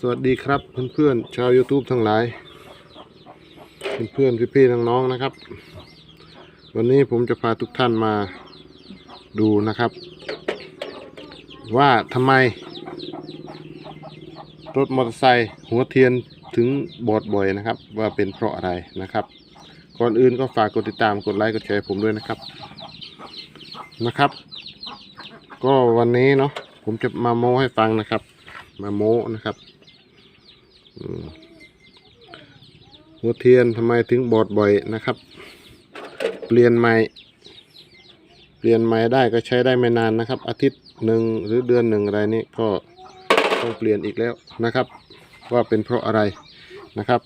สวัสดีครับเพื่อนๆชาว YouTube ทั้งหลาย เพื่อนๆพี่ๆน้องๆนะครับ วันนี้ผมจะพาทุกท่านมาดูนะครับ ว่าทำไม รถมอเตอร์ไซค์หัวเทียนถึงบอดบ่อยนะครับ ว่าเป็นเพราะอะไรนะครับ ก่อนอื่นก็ฝากกดติดตามกดไลค์กดแชร์ผมด้วยนะครับนะครับ ก็วันนี้เนาะผมจะมาโม้ให้ฟังนะครับ มาโม้นะครับ หัวเทียนทำไมถึงบอดบ่อยนะครับ เปลี่ยนใหม่ เปลี่ยนใหม่ได้ก็ใช้ได้ไม่นานนะครับ อาทิตย์หนึ่งหรือเดือนหนึ่งอะไรนี้ก็ต้องเปลี่ยนอีกแล้วนะครับ ว่าเป็นเพราะอะไรนะครับ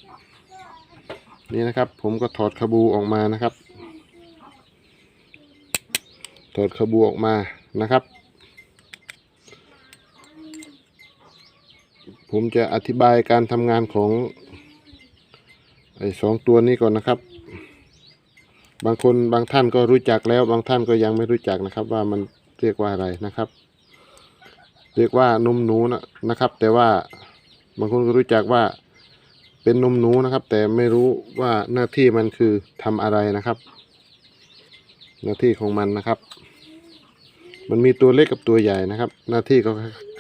นี่นะครับผมก็ถอดขบูออกมานะครับ ถอดขบูออกมานะครับ ผมจะอธิบายการทำงานของไอ้สองตัวนี้ก่อนนะครับ บางคนบางท่านก็รู้จักแล้ว บางท่านก็ยังไม่รู้จักนะครับ ว่ามันเรียกว่าอะไรนะครับ เรียกว่านมหนูนะนะครับ แต่ว่าบางคนก็รู้จักว่าเป็นนมหนูนะครับ แต่ไม่รู้ว่าหน้าที่มันคือทำอะไรนะครับ หน้าที่ของมันนะครับ มันมีตัวเล็กกับตัวใหญ่นะครับ หน้าที่ก็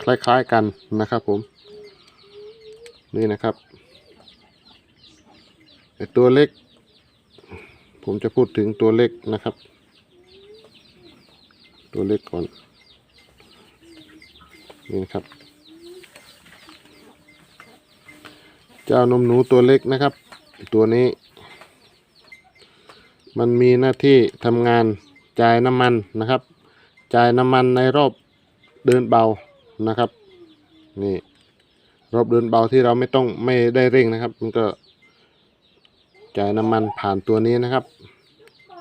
คล้าย ๆกันนะครับผม นี่นะครับไอตัวเล็ก ผมจะพูดถึงตัวเล็กนะครับ ตัวเล็กก่อน นี่นะครับ เจ้านมหนูตัวเล็กนะครับ ตัวนี้ มันมีหน้าที่ทำงานจ่ายน้ำมันนะครับ จ่ายน้ำมันในรอบเดินเบานะครับ นี่ รอบเดินเบาที่เราไม่ต้องไม่ได้เร่งนะครับ มันก็จ่ายน้ำมันผ่านตัวนี้นะครับ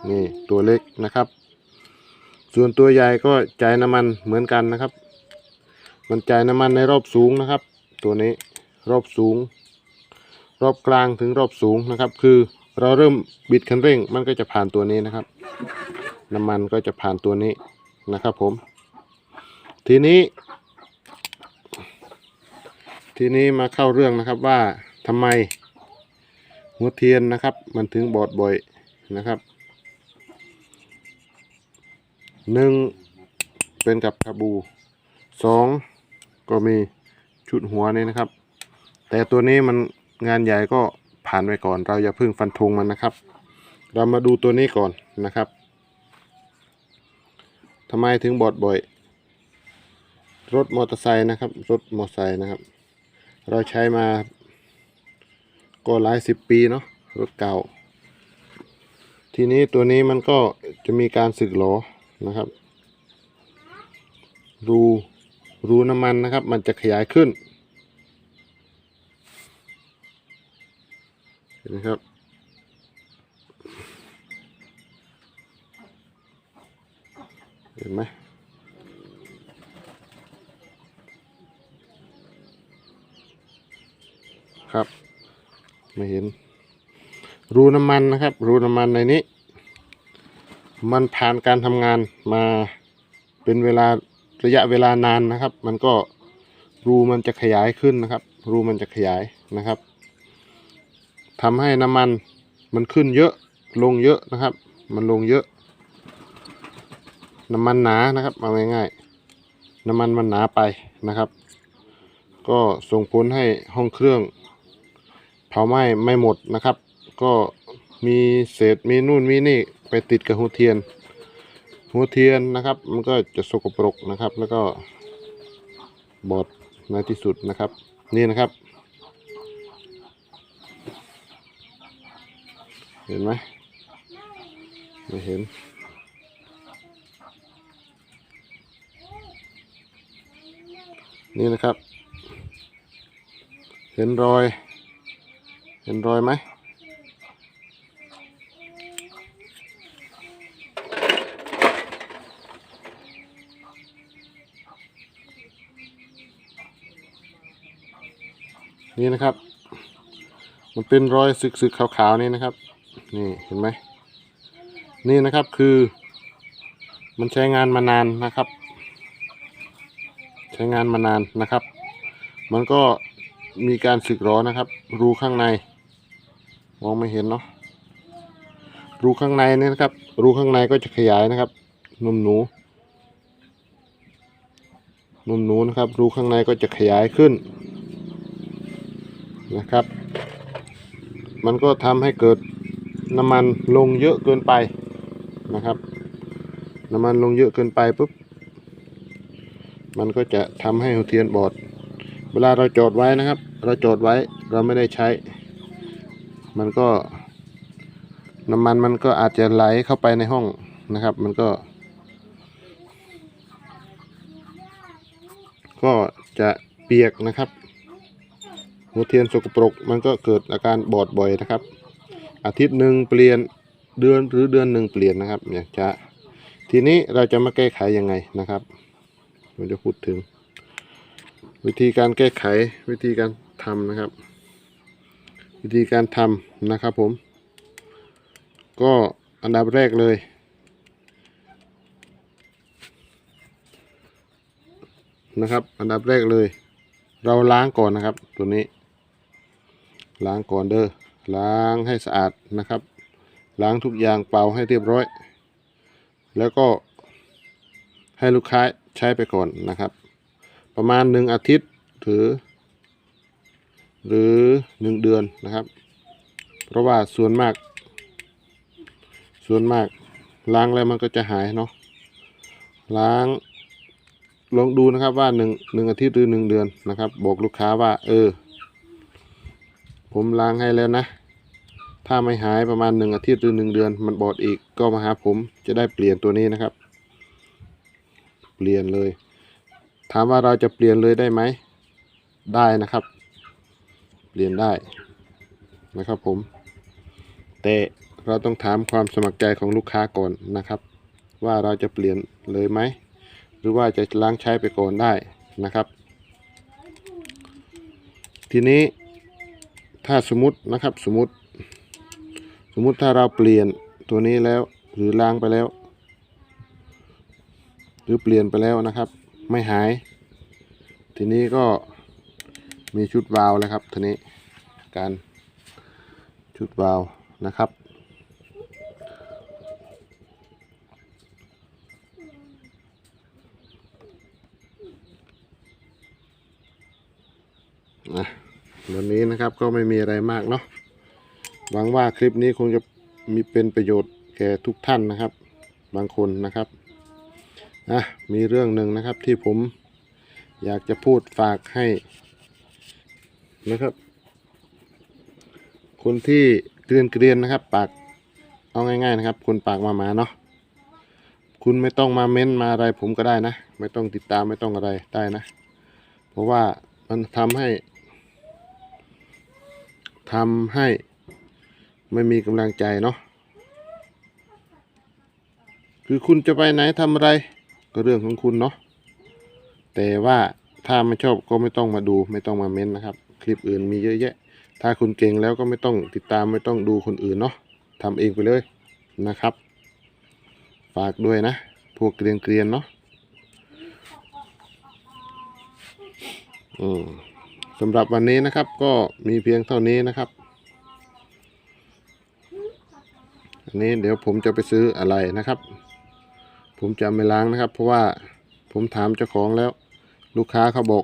นี่ตัวเล็กนะครับ ส่วนตัวใหญ่ก็จ่ายน้ำมันเหมือนกันนะครับ มันจ่ายน้ำมันในรอบสูงนะครับ ตัวนี้รอบสูง รอบกลางถึงรอบสูงนะครับ คือเราเริ่มบิดคันเร่ง มันก็จะผ่านตัวนี้นะครับ น้ำมันก็จะผ่านตัวนี้นะครับผม ทีนี้ ทีนี้มาเข้าเรื่องนะครับว่าทำไมหัวเทียนนะครับ มันถึงบอดบ่อยนะครับหนึ่งเป็นกับคาบูสองก็มีชุดหัวนี่นะครับ แต่ตัวนี้มันงานใหญ่ก็ผ่านไปก่อน เราอย่าเพิ่งฟันธงมันนะครับ เรามาดูตัวนี้ก่อนนะครับทำไมถึงบอดบ่อย รถมอเตอร์ไซค์นะครับ รถมอเตอร์ไซค์นะครับ เราใช้มาก็หลายสิบปีเนาะรถเก่า ทีนี้ตัวนี้มันก็จะมีการสึกหรอนะครับ รูรูน้ำมันนะครับ มันจะขยายขึ้นเห็นไหมครับเห็นไหม ครับ ไม่เห็น รูน้ำมันนะครับ รูน้ำมันในนี้ มันผ่านการทำงานมาเป็นเวลาระยะเวลานานนะครับ มันก็รูมันจะขยายขึ้นนะครับ รูมันจะขยายนะครับทำให้น้ำมันมันขึ้นเยอะลงเยอะนะครับ มันลงเยอะ น้ำมันหนานะครับเอาง่ายๆน้ำมันมันหนาไปนะครับ ก็ส่งผลให้ห้องเครื่อง เผาไหม้ไม่หมดนะครับ ก็มีเศษมีนู่นมีนี่ไปติดกับหัวเทียน หัวเทียนนะครับ มันก็จะสกปรกนะครับ แล้วก็บอดในที่สุดนะครับ นี่นะครับ เห็นไหมไม่เห็นนี่นะครับ เห็นรอย เห็นรอยไหมนี่นะครับ มันเป็นรอยสึกๆขาวๆนี่นะครับ นี่เห็นไหม นี่นะครับคือ มันใช้งานมานานนะครับ ใช้งานมานานนะครับ มันก็มีการสึกหรอนะครับ รูข้างใน มองไม่เห็นเนาะรูข้างในนี่นะครับ รูข้างในก็จะขยายนะครับนมหนูนมหนูนะครับ รูข้างในก็จะขยายขึ้นนะครับ มันก็ทำให้เกิดน้ำมันลงเยอะเกินไปนะครับ น้ำมันลงเยอะเกินไปปุ๊บมันก็จะทำให้หัวเทียนบอด เวลาเราจอดไว้นะครับ เราจอดไว้เราไม่ได้ใช้ มันก็ น้ำมันมันก็อาจจะไหลเข้าไปในห้องนะครับ มันก็ ก็จะเปียกนะครับหัวเทียนสกปรกมันก็เกิดอาการบอดบ่อยนะครับ อาทิตย์หนึ่งเปลี่ยนเดือนหรือเดือนหนึ่งเปลี่ยนนะครับอยากจะทีนี้เราจะมาแก้ไขยังไงนะครับผมจะพูดถึง วิธีการแก้ไขวิธีการทำนะครับ วิธีการทำนะครับผม ก็อันดับแรกเลย นะครับ อันดับแรกเลย เราล้างก่อนนะครับ ตัวนี้ ล้างก่อนเด้อล้างให้สะอาดนะครับ ล้างทุกอย่างเป่าให้เรียบร้อย แล้วก็ให้ลูกค้าใช้ไปก่อนนะครับ ประมาณหนึ่งอาทิตย์หรือ หรือหนึ่งเดือนนะครับ เพราะว่าส่วนมาก ส่วนมากล้างแล้วมันก็จะหายเนาะล้างลองดูนะครับว่าหนึ่งหนึ่งอาทิตย์หรือหนึ่งเดือนนะครับ บอกลูกค้าว่า เออ ผมล้างให้แล้วนะ ถ้าไม่หายประมาณหนึ่งอาทิตย์หรือหนึ่งเดือน มันบอดอีกก็มาหาผมจะได้เปลี่ยนตัวนี้นะครับ เปลี่ยนเลย ถามว่าเราจะเปลี่ยนเลยได้ไหม ได้นะครับ เรียนได้นะครับผม แต่เราต้องถามความสมัครใจของลูกค้าก่อนนะครับ ว่าเราจะเปลี่ยนเลยไหม หรือว่าจะล้างใช้ไปก่อนได้นะครับ ทีนี้ถ้าสมมตินะครับสมมติ สมมติถ้าเราเปลี่ยนตัวนี้แล้วหรือล้างไปแล้ว หรือเปลี่ยนไปแล้วนะครับ ไม่หาย ทีนี้ก็ มีชุดวาล์วแล้วครับทีนี้การชุดวาล์วนะครับ นะวันนี้นะครับก็ไม่มีอะไรมากเนาะหวังว่าคลิปนี้คงจะมีเป็นประโยชน์แก่ทุกท่านนะครับ บางคนนะครับนะมีเรื่องหนึ่งนะครับที่ผมอยากจะพูดฝากให้ นะครับ คนที่เกรียนเกรียนนะครับ ปากเอาง่าย ๆนะครับ คนปากมาหมาเนาะคุณไม่ต้องมาเม้นมาอะไรผมก็ได้นะ ไม่ต้องติดตามไม่ต้องอะไรได้นะ เพราะว่ามันทำให้ทำให้ไม่มีกำลังใจเนาะคือคุณจะไปไหนทำอะไร ก็เรื่องของคุณเนาะแต่ว่าถ้าไม่ชอบก็ไม่ต้องมาดูไม่ต้องมาเม้นนะครับ คลิปอื่นมีเยอะแยะ ถ้าคุณเก่งแล้วก็ไม่ต้องติดตามไม่ต้องดูคนอื่นเนาะทำเองไปเลยนะครับ ฝากด้วยนะ พวกเกรียนเกรียนเนาะอืมสำหรับวันนี้นะครับ ก็มีเพียงเท่านี้นะครับอันนี้เดี๋ยวผมจะไปซื้ออะไรนะครับ ผมจะไม่ล้างนะครับ เพราะว่าผมถามเจ้าของแล้ว ลูกค้าเขาบอก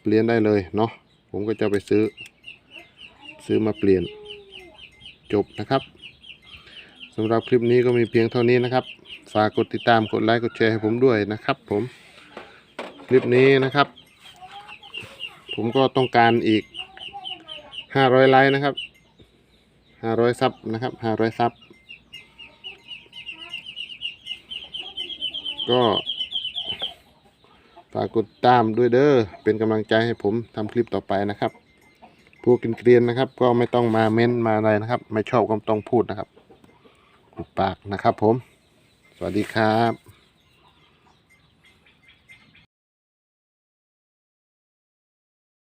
เปลี่ยนได้เลยเนาะ ผมก็จะไปซื้อ ซื้อมาเปลี่ยนจบนะครับสำหรับคลิปนี้ก็มีเพียงเท่านี้นะครับ ฝากกดติดตามกดไลค์กดแชร์ให้ผมด้วยนะครับ ผมคลิปนี้นะครับ ผมก็ต้องการอีกห้าร้อยไลค์นะครับห้าร้อยซับนะครับห้าร้อยซับก็ ฝากกดตามด้วยเด้อเป็นกำลังใจให้ผมทำคลิปต่อไปนะครับพวกกินเกรียนนะครับ ก็ไม่ต้องมาเม้นมาอะไรนะครับ ไม่ชอบก็ต้องพูดนะครับอุบปากนะครับผม สวัสดีครับ